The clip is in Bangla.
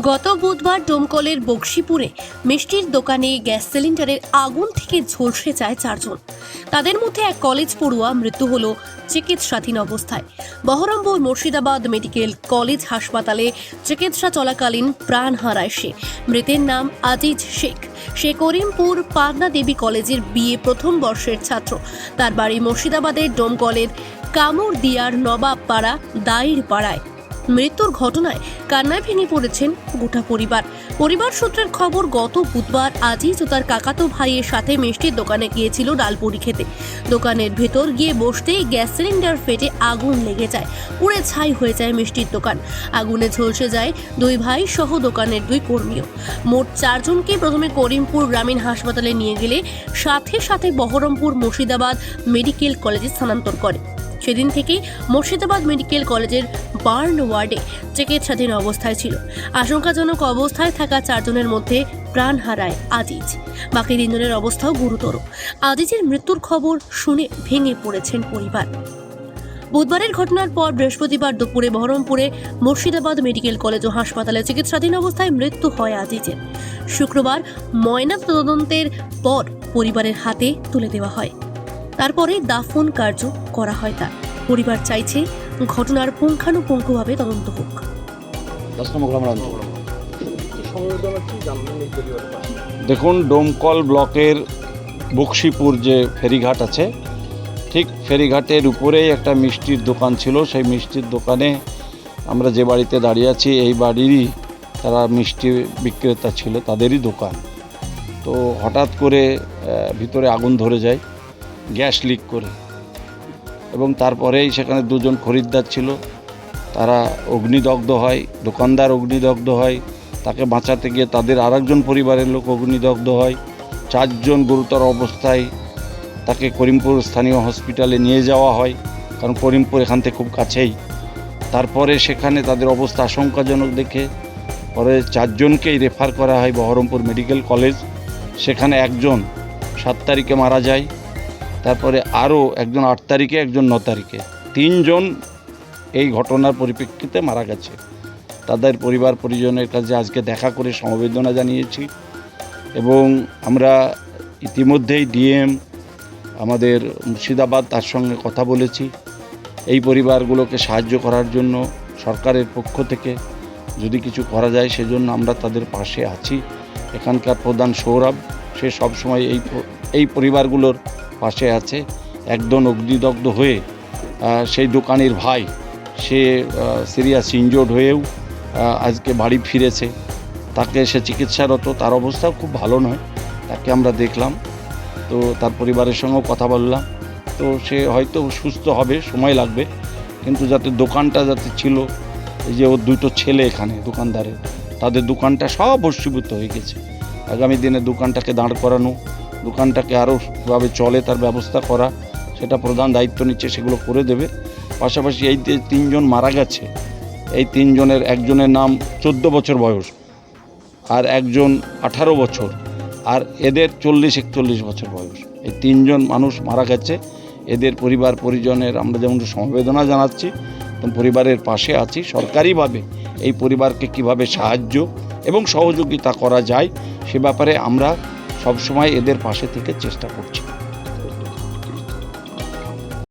গত বুধবার ডোমকলের বক্সিপুরে মিষ্টির দোকানে গ্যাস সিলিন্ডারের আগুন থেকে ঝলসে যায় চারজন। তাদের মধ্যে এক কলেজ পড়ুয়া মৃত্যু হল চিকিৎসাধীন অবস্থায়। বহরমপুর মুর্শিদাবাদ মেডিকেল কলেজ হাসপাতালে চিকিৎসা চলাকালীন প্রাণ হারায় সে। মৃতের নাম আজিজ শেখ। সে করিমপুর পাবনা দেবী কলেজের বিএ প্রথম বর্ষের ছাত্র। তার বাড়ি মুর্শিদাবাদের ডোমকলের কামর দিয়ার নবাব পাড়া দায়ের পাড়ায় মৃত্যুর ঘটনায় কান্নায় ভেঙে পড়েছেন গোটা পরিবার। পরিবার সূত্রের খবর, গত বুধবার আজিজ ও তার কাকাতো ভাইয়ের সাথে মিষ্টির দোকানে গিয়েছিল ডালপুরি খেতে। দোকানের ভেতর গিয়ে বসতেই গ্যাস সিলিন্ডার ফেটে আগুন লেগে যায়, পুড়ে ছাই হয়ে যায় মিষ্টির দোকান। আগুনে ঝলসে যায় দুই ভাই সহ দোকানের দুই কর্মীও। মোট চারজনকে প্রথমে করিমপুর গ্রামীণ হাসপাতালে নিয়ে গেলে সাথে সাথে বহরমপুর মুর্শিদাবাদ মেডিকেল কলেজে স্থানান্তর করে। সেদিন থেকেই মুর্শিদাবাদ মেডিকেল কলেজের বার্ন ওয়ার্ডে চিকিৎসাধীন অবস্থায় ছিল। আশঙ্কাজনক অবস্থায় থাকা চারজনের মধ্যে প্রাণ হারায় আজিজ। বাকি তিনজনের অবস্থাও গুরুতর। আজিজের মৃত্যুর খবর শুনে ভেঙে পড়েছেন পরিবার। বুধবারের ঘটনার পর বৃহস্পতিবার দুপুরে বহরমপুরে মুর্শিদাবাদ মেডিকেল কলেজ ও হাসপাতালে চিকিৎসাধীন অবস্থায় মৃত্যু হয় আজিজের। শুক্রবার ময়না তদন্তের পর পরিবারের হাতে তুলে দেওয়া হয়। তারপরে দাফন কার্য করা হয় তার। পরিবার চাইছে ঘটনার পুঙ্খানুপুঙ্খভাবে তদন্ত হোক। দেখুন ডোমকল ব্লকের বক্সিপুর যে ফেরিঘাট আছে ঠিক ফেরিঘাটের উপরেই একটা মিষ্টির দোকান ছিল। সেই মিষ্টির দোকানে আমরা যে বাড়িতে দাঁড়িয়ে আছি এই বাড়িরই তারা মিষ্টি বিক্রেতা ছিল তাদেরই দোকান। তো হঠাৎ করে ভিতরে আগুন ধরে যায়। গ্যাস লিক করে। এবং তারপরেই সেখানে দুজন খরিদ্দার ছিল। তারা অগ্নিদগ্ধ হয়, দোকানদার অগ্নিদগ্ধ হয়, তাকে বাঁচাতে গিয়ে তাদের আরেকজন পরিবারের লোক অগ্নিদগ্ধ হয়। চারজন গুরুতর অবস্থায় তাকে করিমপুর স্থানীয় হসপিটালে নিয়ে যাওয়া হয়, কারণ করিমপুর এখান থেকে খুব কাছেই। তারপরে সেখানে তাদের অবস্থা আশঙ্কাজনক দেখে পরে চারজনকেই রেফার করা হয় বহরমপুর মেডিকেল কলেজ। সেখানে একজন সাত তারিখে মারা যায় তারপরে আরও একজন আট তারিখে, একজন ন তারিখে। তিনজন এই ঘটনার পরিপ্রেক্ষিতে মারা গেছে। তাদের পরিবার পরিজনের কাছে আজকে দেখা করে সমবেদনা জানিয়েছি এবং আমরা ইতিমধ্যেই ডিএম, আমাদের মুর্শিদাবাদ তার সঙ্গে কথা বলেছি। এই পরিবারগুলোকে সাহায্য করার জন্য সরকারের পক্ষ থেকে যদি কিছু করা যায়, সেজন্য আমরা তাদের পাশে আছি। এখানকার প্রধান সৌরভ, সে সবসময় এই এই পরিবারগুলোর পাশে আছে একদম অগ্নিদগ্ধ হয়ে সেই দোকানের ভাই, সে সিরিয়াস ইনজোর্ড হয়েও আজকে বাড়ি ফিরেছে। তাকে সে চিকিৎসারত, তার অবস্থাও খুব ভালো নয়, তাকে আমরা দেখলাম। তো তার পরিবারের সঙ্গেও কথা বললাম। তো সে হয়তো সুস্থ হবে, সময় লাগবে, কিন্তু যাতে দোকানটা যাতে ছিল, এই যে ওর দুটো ছেলে এখানে, দোকানদারের, তাদের দোকানটা সব ভস্মীভূত হয়ে গেছে। আগামী দিনে দোকানটাকে দাঁড় করানো দোকানটাকে আরও ভাবে চলে, তার ব্যবস্থা করা, সেটা প্রধান দায়িত্ব নিচ্ছে, সেগুলো করে দেবে। পাশাপাশি এই যে তিনজন মারা গেছে, এই তিনজনের, একজনের নাম চোদ্দ বছর বয়স আর একজন আঠারো বছর আর এদের চল্লিশ একচল্লিশ বছর বয়স। এই তিনজন মানুষ মারা গেছে। এদের পরিবার, পরিজনের আমরা যেমন সমবেদনা জানাচ্ছি পরিবারের পাশে আছি। সরকারিভাবে এই পরিবারকে কীভাবে সাহায্য এবং সহযোগিতা করা যায়, সে ব্যাপারে আমরা সবসময় এদের পাশে থেকে চেষ্টা করছি।